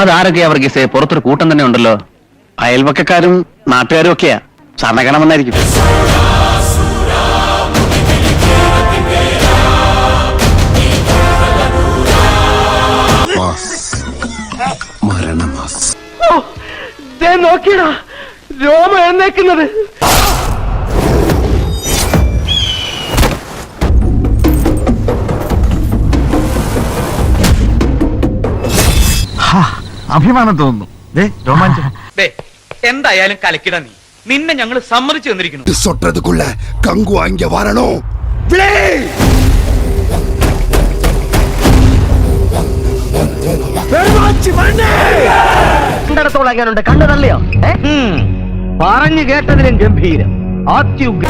അതാരൊക്കെയാ വർഗീസേ? പുറത്തൊരു കൂട്ടം തന്നെ ഉണ്ടല്ലോ. അയൽവക്കക്കാരും നാട്ടുകാരും ഒക്കെയാ. സാറിനെ കാണാമെന്നായിരിക്കും മരണമാസ് നോക്കിയടാ. രോമ എഴുന്നേക്കുന്നത്. അഭിമാനം തോന്നുന്നു ദേ രോമാഞ്ചം ദേ, എന്തായാലും കലക്കിട നീ നിന്നെ ഞങ്ങൾ സമ്മതിച്ചു തന്നിരിക്കുന്നു சொட்டுறதுக்குள்ள கங்கு அங்க வரணும் விளை കണ്ടിടത്തോളം എങ്ങനെയുണ്ട് കണ്ണു തള്ളിയോ പറഞ്ഞു കേട്ടതിലും ഗംഭീരം അത്യുഗ്ര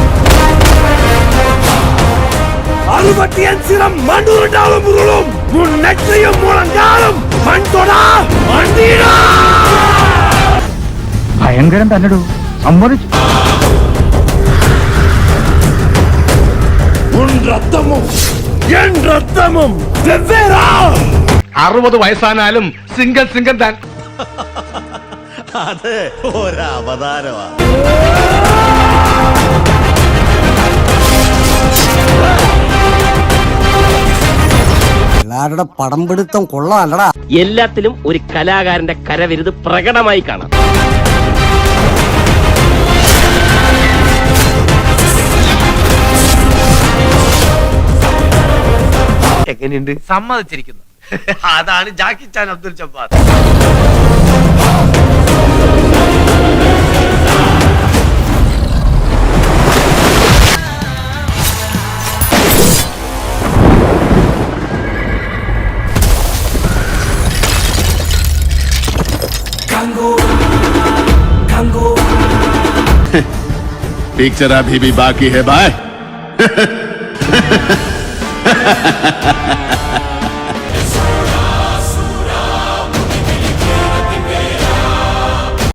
அறுபத்தியன் சிரம் மண்டுருண்டாலும் உருளும் உன் நெற்றியும் முழங்காலும் ഭയങ്കരം തന്നെടു. സമ്മതിച്ചു അറുപത് വയസ്സാനാലും സിംഗിൾ സിംഗിൾ താൻ. അത് ഒരവതാരമാണ് എല്ലാവരുടെ പടംപിടുത്തം കൊള്ളാമല്ലടാ എല്ലാത്തിലും ഒരു കലാകാരന്റെ കരവിരുത് പ്രകടമായി കാണാം. എങ്ങനെയുണ്ട് സമ്മതിച്ചിരിക്കുന്നു അതാണ് Jackie Chan Abdul Jabbar picture अभी भी बाकी है बाय